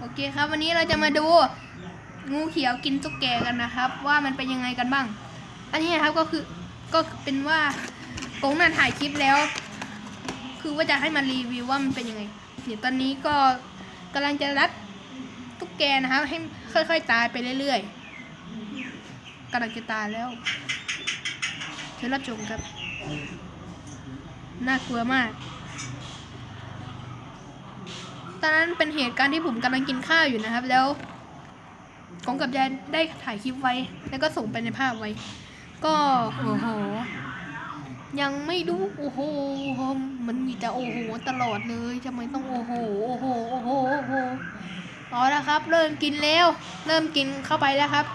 โอเคครับ วันนี้เราจะมาดูงูเขียวกินตุ๊กแกกันนะครับ ว่ามันเป็นยังไงกันบ้าง อันนี้นะครับก็คือก็เป็นว่าผมน่ะถ่ายคลิปแล้ว คือว่าจะให้มารีวิวว่ามันเป็นยังไงเดี๋ยวตอนนี้ก็กำลังจะรัดตุ๊กแกนะครับ ให้ค่อย ๆ ตายไปเรื่อยๆกำลังจะตายแล้วเชิญรับชมครับ น่ากลัวมาก ตอนนั้นเป็นเหตุการณ์ที่ผมกำลังกินข้าวอยู่นะครับ แล้วผมกับยายได้ถ่ายคลิปไว้ แล้วก็ส่งไปในภาพไว้ ก็โอ้โหยังไม่ดูโอ้โหมันมีแต่โอ้โหตลอดเลยทำไมต้องโอ้โหโอ้โหโอ้โหโอ้โหเอาละครับ เริ่มกินแล้ว เริ่มกินเข้าไปแล้วครับ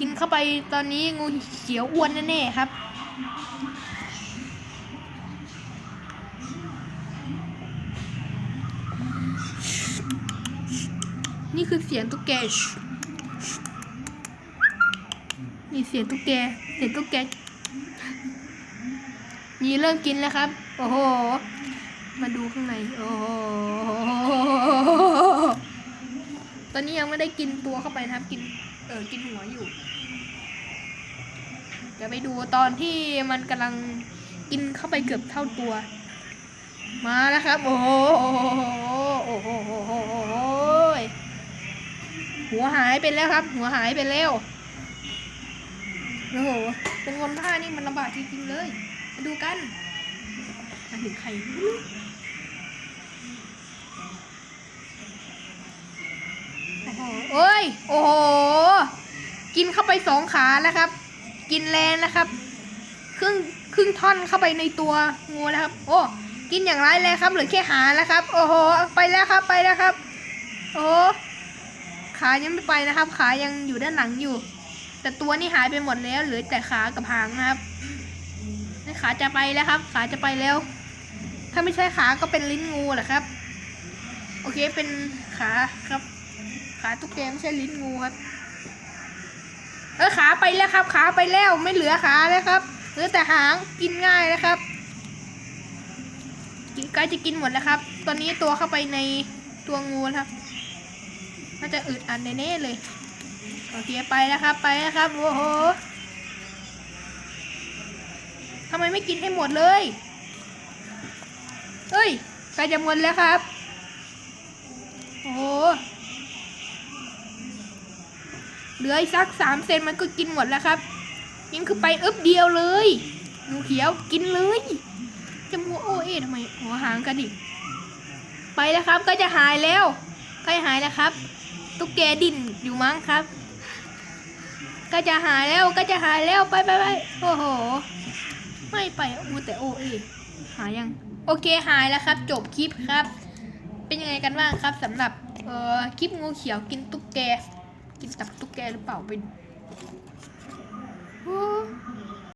กินเข้าไปตอนนี้งูเขียวอ้วนแน่ๆครับ นี่คือเสียงตุ๊กแกนี่เสียงตุ๊กแก เสียงตุ๊กแก นี่เริ่มกินแล้วครับ โอ้โห มาดูข้างใน โอ้โห ตอนนี้ยังไม่ได้กินตัวเข้าไปนะครับ กิน เออ กินหัวอยู่ เดี๋ยวไปดูตอนที่มันกำลังกินเข้าไปเกือบเท่าตัว มาแล้วครับ โอ้โห โอ้โห โอ้โห หัวหายไปแล้วครับ หัวหายไปแล้วโอ้โห เป็นคนผ้านี่มันลำบากจริงๆเลย มาดูกันมาถึงใครโอ้โหเอ้ยโอ้โห กินเข้าไปสองขาแล้วครับ กินแรงนะครับ ครึ่งครึ่งท่อนเข้าไปในตัวงูแล้วครับ โอ้ กินอย่างไรเลยครับ เหลือแค่หาแล้วครับ โอ้โห ไปแล้วครับ ไปแล้วครับ โอ้ ขายังไม่ไปนะครับ ขายังอยู่ด้านหลังอยู่ แต่ตัวนี่หายไปหมดแล้วเหลือแต่ขากับหางนะครับขาจะไปแล้วครับ ขาจะไปแล้ว ถ้าไม่ใช่ขาก็เป็นลิ้นงูแหละครับ โอเคเป็นขาครับ ขาตุ๊กแกไม่ใช่ลิ้นงูครับเออขาไปแล้วครับ ขาไปแล้วไม่เหลือขาแล้วครับเหลือแต่หางกินง่ายนะครับกินใกล้จะกินหมดแล้วครับ ตอนนี้ตัวเข้าไปในตัวงูครับ น่าจะอึดอัดแน่ๆเลยโอเคไปแล้วครับไปแล้วครับโอ้โหทำไมไม่กินให้หมดเลยเอ้ยใกล้จะหมดแล้วครับ โอ้โหเหลืออีกสักสามเซนมันก็กินหมดแล้วครับยิงคือไปอึบเดียวเลยงูเขียวกินเลยจะมัวโอเอทำไมหัวหางกระดิกไปแล้วครับก็จะหายแล้วใกล้หายแล้วครับ ตุ๊กแกดิ่นอยู่มั้งครับ ก็จะหายแล้วก็จะหายแล้วไปไปไปโอ้โห ไม่ไปอูแต่โอเอหายยัง โอเคหายแล้วครับ จบคลิปครับ เป็นยังไงกันบ้างครับสำหรับเอ่อคลิปงูเขียวกินตุ๊กแก กินตับตุ๊กแกหรือเปล่าไปโอ้